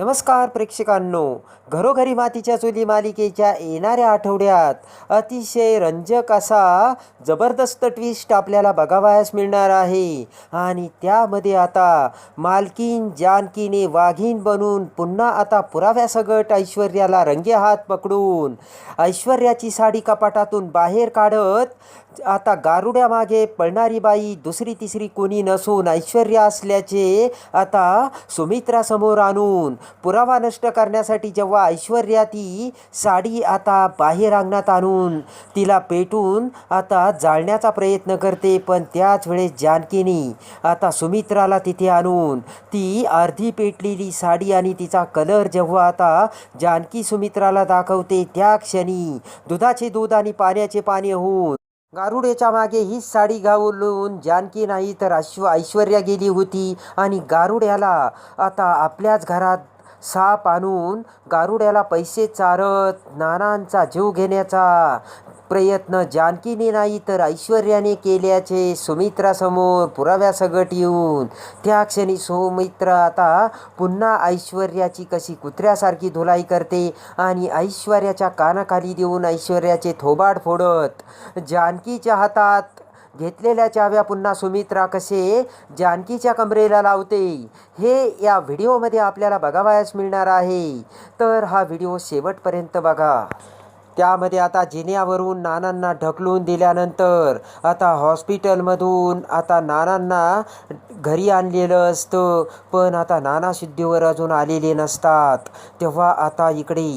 नमस्कार प्रेक्षकांनो. घरोघरी मातीच्या चुली मालिकेच्या येणाऱ्या आठवड्यात अतिशय रंजक असा जबरदस्त ट्विस्ट आपल्याला बघावयास मिळणार आहे. आणि त्यामध्ये आता मालकीन जानकीने वाघीण बनून पुन्हा आता पुराव्यासकट ऐश्वर्याला रंगे हात पकडून ऐश्वर्याची साडी कपाटातून बाहेर काढत आता गारुड्यामागे पळणारी बाई दुसरी तिसरी कोणी नसून ऐश्वर्या असल्याचे आता सुमित्रासमोर आणून पुरावा नष्ट करण्यासाठी जेव्हा ऐश्वर्या ती साडी आता बाहेर अंगणात आणून तिला पेटून आता जाळण्याचा प्रयत्न करते पण त्याच वेळेस जानकीनी आता सुमित्राला तिथे आणून ती अर्धी पेटलेली साडी आणि तिचा कलर जेव्हा आता जानकी सुमित्राला दाखवते त्या क्षणी दुधाचे दूध आणि पाण्याचे पाणी होऊन गारुडेच्या मागे हीच साडी घालून जानकी नाही तर अश्व ऐश्वर्या गेली होती आणि गारुड्याला आता आपल्याच घरात साप आणून गारुड्याला पैसे चारत नानांचा जीव घेण्याचा प्रयत्न जानकीने नाही तर ऐश्वर्याने केल्याचे सुमित्रासमोर पुराव्यासगट येऊन त्या क्षणी सुमित्रा आता पुन्हा ऐश्वर्याची कशी कुत्र्यासारखी धुलाई करते आणि ऐश्वर्याच्या कानाखाली देऊन ऐश्वर्याचे थोबाड फोडत जानकीच्या हातात घेतलेल्या चाव्या पुन्हा सुमित्रा कसे जानकीच्या कमरेला लावते. हे या व्हिडिओमध्ये आपल्याला बघावयास मिळणार आहे. तर हा व्हिडिओ शेवटपर्यंत बघा. त्यामध्ये आता जिन्यावरून नानांना ढकलून दिल्यानंतर आता हॉस्पिटलमधून आता नानांना घरी आणलेलं असतं. पण आता नाना शुद्धीवर अजून आलेले नसतात. तेव्हा आता इकडे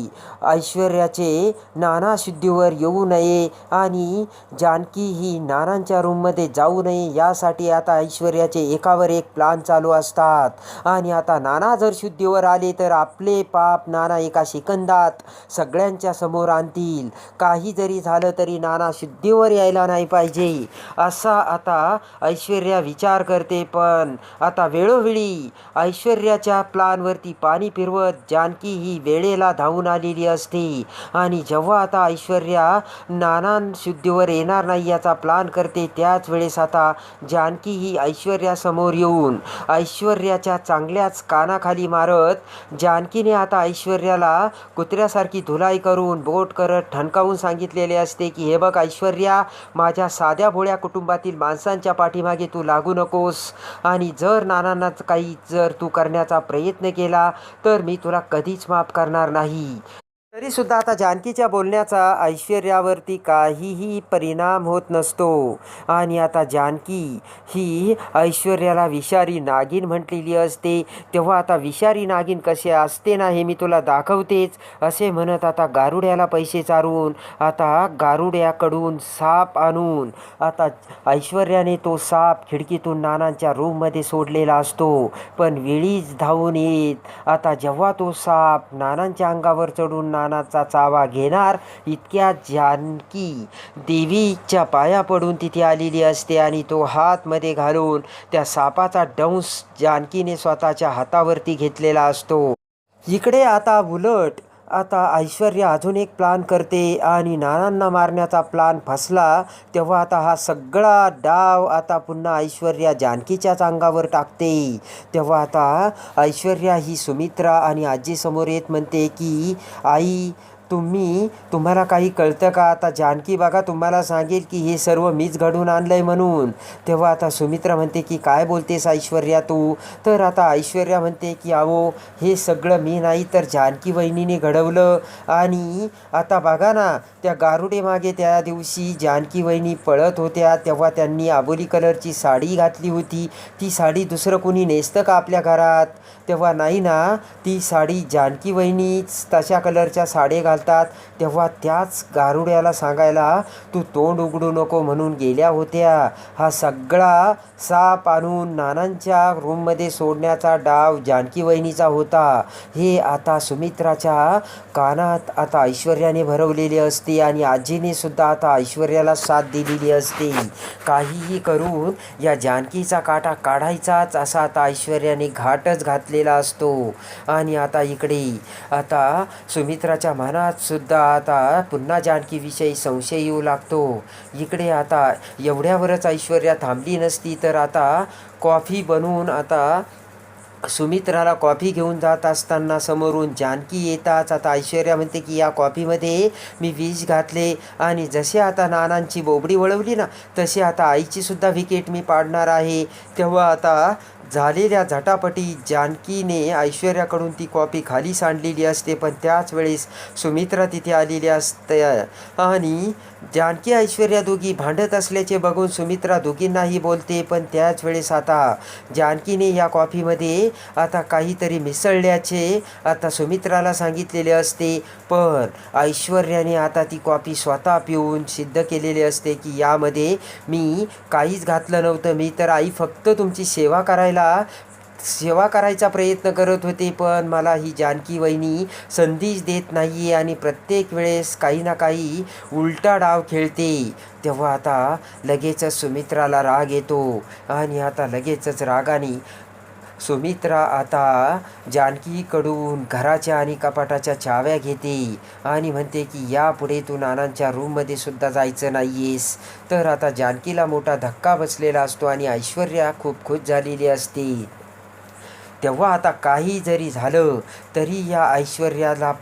ऐश्वर्याचे नाना शुद्धीवर येऊ नये आणि जानकी ही नानांच्या रूममध्ये जाऊ नये यासाठी आता ऐश्वर्याचे एकावर एक प्लान चालू असतात. आणि आता नाना जर शुद्धीवर आले तर आपले पाप नाना एका सेकंदात सगळ्यांच्या समोर आणतील. काही जरी झालं तरी नाना शुद्धीवर यायला नाही पाहिजे. असा आता ऐश्वर्या विचार करते पण आता वेळोवेळी ऐश्वर्याच्या प्लानवरती पाणी फिरवत जानकी ही वेळेला धावून आलेली असते. आणि जेव्हा आता ऐश्वर्या नाना शुद्धीवर येणार नाही याचा प्लान करते त्याच वेळेस आता जानकी ही ऐश्वर्यासमोर येऊन ऐश्वर्याच्या चांगल्याच कानाखाली मारत जानकीने आता ऐश्वर्याला कुत्र्यासारखी धुलाई करून बोट करत ठणकावून सांगितलेले असते की हे बघ ऐश्वर्या माझ्या साध्या भोळ्या कुटुंबातील माणसांच्या पाठीमागे तू लागू नकोस. आणि जर नानांना काही जर तू करण्याचा प्रयत्न केला तर मी तुला कधीच माफ करणार नाही. तरीसुद्धा आता जानकीच्या बोलण्याचा ऐश्वर्यावरती काहीही परिणाम होत नसतो. आणि आता जानकी ही ऐश्वर्याला विषारी नागिन म्हटलेली असते. तेव्हा आता विषारी नागिन कसे असते ना हे मी तुला दाखवतेच असे म्हणत आता गारुड्याला पैसे चारून आता गारुड्याकडून साप आणून आता ऐश्वर्याने तो साप खिडकीतून नानांच्या रूममध्ये सोडलेला असतो. पण वेळीच धावून येत. आता जेव्हा तो साप नानांच्या अंगावर चढून नानाचा चावा घेणार इतक्या जानकी देवीच्या पाया पडून तिथे आलेली असते आणि तो हातमध्ये घालून त्या सापाचा डंस जानकीने स्वतःच्या हातावरती घेतलेला असतो. इकडे आता उलट आता ऐश्वर्या अजून एक प्लान करते आणि नानांना मारण्याचा प्लान फसला तेव्हा आता हा सगळा डाव आता पुन्हा ऐश्वर्या जानकीच्याच अंगावर टाकते. तेव्हा आता ऐश्वर्या ही सुमित्रा आणि आजीसमोर येत म्हणते की आई तुम्ही तुम्हाला काही कळतं का? आता जानकी बघा तुम्हाला सांगेल की हे सर्व मीच घडून आणलं आहे म्हणून. तेव्हा आता सुमित्रा म्हणते की काय बोलतेस ऐश्वर्या तू? तर आता ऐश्वर्या म्हणते की अहो हे सगळं मी नाही तर जानकी वहिनीने घडवलं. आणि आता बघा ना त्या गारुडे मागे त्या दिवशी जानकी वहिनी पळत होत्या. तेव्हा त्यांनी आबोली कलरची साडी घातली होती. ती साडी दुसरं कोणी नेसतं का आपल्या घरात? तेव्हा नाही ना ती साडी जानकी वहिनीच तशा कलरच्या साड्या घालतात तेव्हा त्याच गारुड्याला सांगायला तू तोंड उघडू नको म्हणून गेल्या होत्या. हा सगळा साप आणून नानांच्या रूममध्ये सोडण्याचा डाव जानकी वहिनीचा होता. हे आता सुमित्राच्या कानात आता ऐश्वर्याने भरवलेले असते आणि आजीने सुद्धा आता ऐश्वर्याला साथ दिलेली असते. काहीही करून या जानकीचा काटा काढायचाच असा आता ऐश्वर्याने घाटच घातलेला असतो. आणि आता इकडे आता सुमित्राच्या मनात सुद्धा आता पुन्हा जानकीविषयी संशय येऊ लागतो. इकडे आता एवढ्यावरच ऐश्वर्या थांबली नसती तर आता कॉफी बनवून आता सुमित्राला कॉफी घेऊन जात असताना समोरून जानकी येताच. आता ऐश्वर्या म्हणते की या कॉफीमध्ये मी विष घातले आणि जसे आता नानांची बोबडी वळवली ना तसे आता आईची सुद्धा विकेट मी पाडणार आहे. तेव्हा आता झालेल्या झटापटी जानकीने ऐश्वर्याकडून ती कॉपी खाली सांडलेली असते पण त्याच वेळेस सुमित्रा तिथे आलेली असते. आणि जानकी ऐश्वर्या दोघी भांडत असल्याचे बघून सुमित्रा दोघींनाही बोलते पण त्याच वेळेस आता जानकीने या कॉफीमध्ये आता काहीतरी मिसळल्याचे आता सुमित्राला सांगितलेले असते. पण ऐश्वर्याने आता ती कॉफी स्वतः पिऊन सिद्ध केलेली असते की यामध्ये मी काहीच घातलं नव्हतं. मी तर आई फक्त तुमची सेवा करायला सेवा करायचा प्रयत्न करत होते पण मला ही जानकी वहिनी संधीच देत नाही आहे आणि प्रत्येक वेळेस काही ना काही उलटा डाव खेळते. तेव्हा आता लगेचच सुमित्राला राग येतो आणि आता लगेचच रागाने सुमित्रा आता जानकीकडून घराच्या आणि कपाटाच्या चाव्या घेते आणि म्हणते की यापुढे तू नानांच्या रूममध्ये सुद्धा जायचं नाही आहेस तर आता जानकीला मोठा धक्का बसलेला असतो आणि ऐश्वर्या खूप खुश झालेली असते. तेव्हा आता काही जरी झालं तरी या ऐश्वर्याला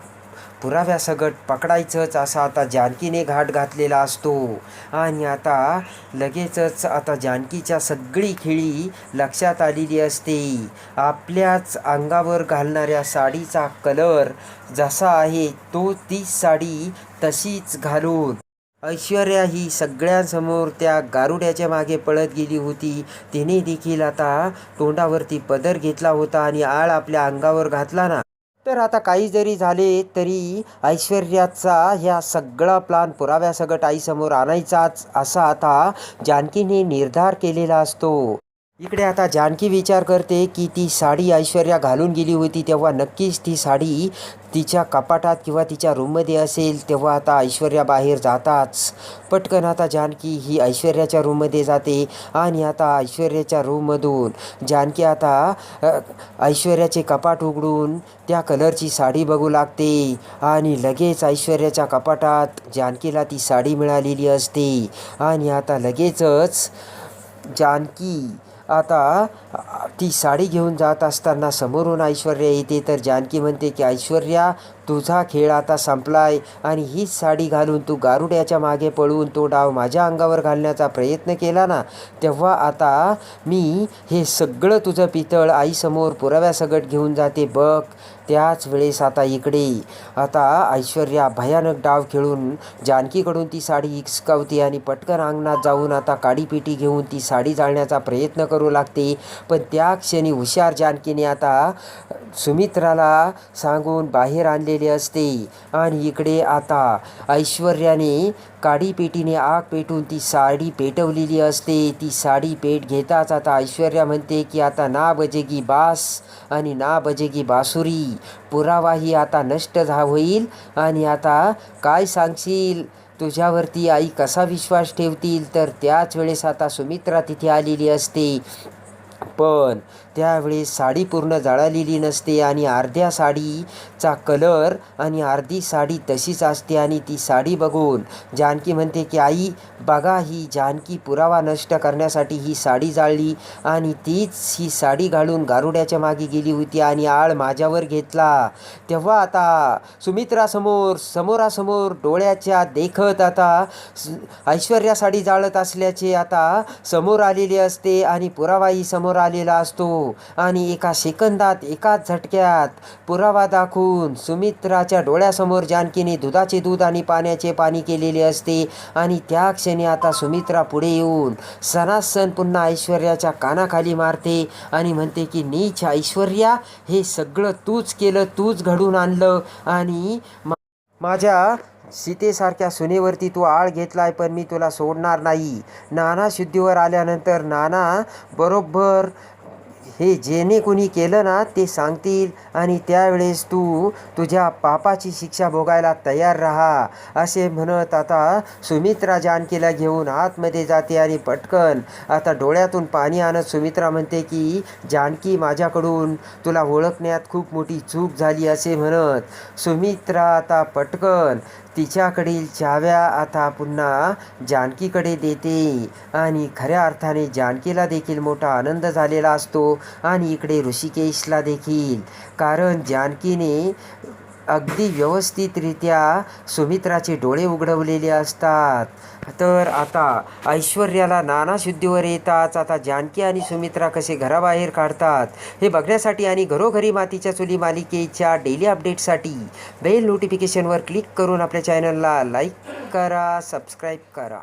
पुराव्यासकट पकडायचंच असा आता जानकीने घाट घातलेला असतो. आणि आता लगेचच आता जानकीच्या सगळी खिळी लक्षात आलेली असते. आपल्याच अंगावर घालणाऱ्या साडीचा कलर जसा आहे तो तीच साडी तशीच घालून ऐश्वर्या ही सगळ्यांसमोर त्या गारुड्याच्या मागे पळत गेली होती. तिने देखील आता तोंडावरती पदर घेतला होता आणि आळ आपल्या अंगावर घातला ना. तर आता काही जरी झाले तरी ऐश्वर्याचा ह्या सगळा प्लान पुराव्यासकट आईसमोर आणायचाच असा आता जानकीने निर्धार केलेला असतो. इकडे आता जानकी विचार करते की ती साडी ऐश्वर्या घालून गेली होती तेव्हा नक्कीच ती साडी तिच्या कपाटात किंवा तिच्या रूममध्ये असेल तेव्हा आता ऐश्वर्या बाहेर जाताच. पटकन आता जानकी ही ऐश्वर्याच्या रूममध्ये जाते आणि आता ऐश्वर्याच्या रूममधून जानकी आता ऐश्वर्याचे कपाट उघडून त्या कलरची साडी बघू लागते आणि लगेच ऐश्वर्याच्या कपाटात जानकीला ती साडी मिळालेली असते. आणि आता लगेचच जानकी आता ती साडी घेऊन जात असताना समोरून ऐश्वर्या येते. तर जानकी म्हणते की ऐश्वर्या तुझा खेळ आता संपलाय आणि हीच साडी घालून तू गारुड्याच्या मागे पळून तो डाव माझ्या अंगावर घालण्याचा प्रयत्न केला ना? तेव्हा आता मी हे सगळं तुझं पितळ आईसमोर पुराव्यासकट घेऊन जाते. बघ त्याच वेळेस आता इकडे. आता ऐश्वर्या भयानक डाव खेळून जानकीकडून ती साडी हिसकावते आणि पटकन अंगणात जाऊन आता काडीपिटी घेऊन ती साडी जाळण्याचा प्रयत्न करू लागते. पण त्या क्षणी हुशार जानकीने आता सुमित्राला सांगून बाहेर आणलेले असते. आणि इकडे आता ऐश्वर्याने काडीपेटीने आग पेटून ती साडी पेटवलेली असते. ती साडी पेट घेताच आता ऐश्वर्या म्हणते की आता ना बजेगी बास आणि ना बजेगी बासुरी. पुरावाही आता नष्ट झा होईल आणि आता काय सांगशील? तुझ्यावरती आई कसा विश्वास ठेवतील? तर त्याच वेळेस आता सुमित्रा तिथे आलेली असते. पण त्यावेळी साडी पूर्ण जळालेली नसते आणि अर्ध्या साडीचा कलर आणि अर्धी साडी तशीच असते आणि ती साडी बघून जानकी म्हणते की आई बघा ही जानकी पुरावा नष्ट करण्यासाठी ही साडी जाळली आणि तीच ही साडी घालून गारुड्याच्या मागे गेली होती आणि आळ माझ्यावर घेतला. तेव्हा आता सुमित्रासमोर समोरासमोर डोळ्याच्या देखत आता ऐश्वर्या साडी जाळत असल्याचे आता समोर आलेले असते आणि पुरावाही समोर आलेला असतो. आणि एका सेकंदात एकाच झटक्यात पुरावा दाखवून सुमित्राच्या डोळ्यासमोर जानकीने दुधाचे दूध आणि पाण्याचे पाणी केलेले असते. आणि त्या क्षणी आता सुमित्रा पुढे येऊन सणासण पुन्हा ऐश्वर्याच्या कानाखाली मारते आणि म्हणते की नीच ऐश्वर्या हे सगळं तूच केलं तूच घडून आणलं आणि माझ्या सीतेसारख्या सुनेवरती तू आळ घेतलाय पण मी तुला सोडणार नाही. नाना शुद्धीवर आल्यानंतर नाना बरोबर हे जेणे कोणी केलं ना ते सांगतील आणि त्यावेळेस तू तुझ्या पापाची शिक्षा भोगायला तयार राहा. असे म्हणत आता सुमित्रा जानकीला घेऊन आतमध्ये जाते आणि पटकन आता डोळ्यातून पाणी आणत सुमित्रा म्हणते की जानकी माझ्याकडून तुला ओळखण्यात खूप मोठी चूक झाली असे म्हणत सुमित्रा आता पटकन तिच्याकडील चाव्या आता पुन्हा जानकीकडे देते. आणि खऱ्या अर्थाने जानकीला देखील मोठा आनंद झालेला असतो. असतो आणि इकडे ऋषिकेशला देखील. कारण जानकीने अगदी व्यवस्थितरित्या सुमित्राचे डोळे उघडवलेले असतात. तर आता ऐश्वर्याला नाना शुद्धीवर येताच आता जानकी आणि सुमित्रा कसे घराबाहेर काढतात हे बघण्यासाठी आणि घरोघरी मातीच्या चुली मालिकेच्या डेली अपडेटसाठी बेल नोटिफिकेशनवर क्लिक करून आपल्या चॅनलला लाईक करा सबस्क्राईब करा.